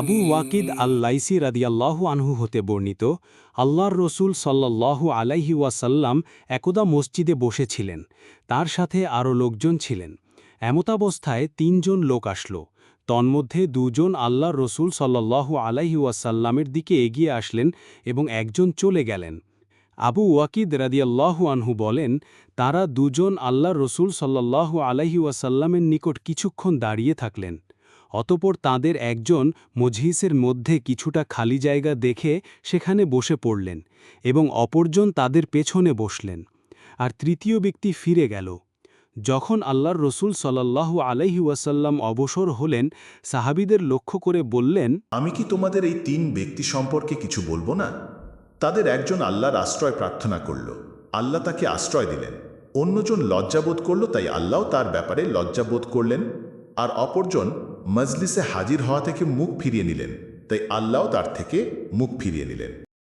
আবু ওয়াকিদ আল লাইসি রাদিয়াল্লাহু আনহু হতে বর্ণিত, আল্লাহর রসুল সাল্লাল্লাহু আলাইহি ওয়াসাল্লাম একদা মসজিদে বসেছিলেন, তার সাথে আরও লোকজন ছিলেন। এমতাবস্থায় তিনজন লোক আসলো, তন্মধ্যে দুজন আল্লাহর রসুল সাল্লাল্লাহু আলাইহি ওয়াসাল্লামের দিকে এগিয়ে আসলেন এবং একজন চলে গেলেন। আবু ওয়াকিদ রাদিয়াল্লাহু আনহু বলেন, তারা দুজন আল্লাহর রসুল সাল্লাল্লাহু আলাইহি ওয়াসাল্লামের নিকট কিছুক্ষণ দাঁড়িয়ে থাকলেন। অতপর তাদের একজন মজহিসের মধ্যে কিছুটা খালি জায়গা দেখে সেখানে বসে পড়লেন এবং অপরজন তাদের পেছনে বসলেন। আর তৃতীয় ব্যক্তি ফিরে গেল। যখন আল্লাহর রসুল সাল্লাল্লাহু আলাইহি ওয়াসাল্লাম অবসর হলেন, সাহাবিদের লক্ষ্য করে বললেন, আমি কি তোমাদের এই তিন ব্যক্তি সম্পর্কে কিছু বলব না? তাদের একজন আল্লাহর আশ্রয় প্রার্থনা করল। আল্লাহ তাকে আশ্রয় দিলেন। অন্যজন লজ্জাবোধ করল, তাই আল্লাহ তার ব্যাপারে লজ্জাবোধ করলেন। আর অপরজন মজলিসে হাজির হওয়া থেকে মুখ ফিরিয়ে নিলেন, তাই আল্লাহ তার থেকে মুখ ফিরিয়ে নিলেন।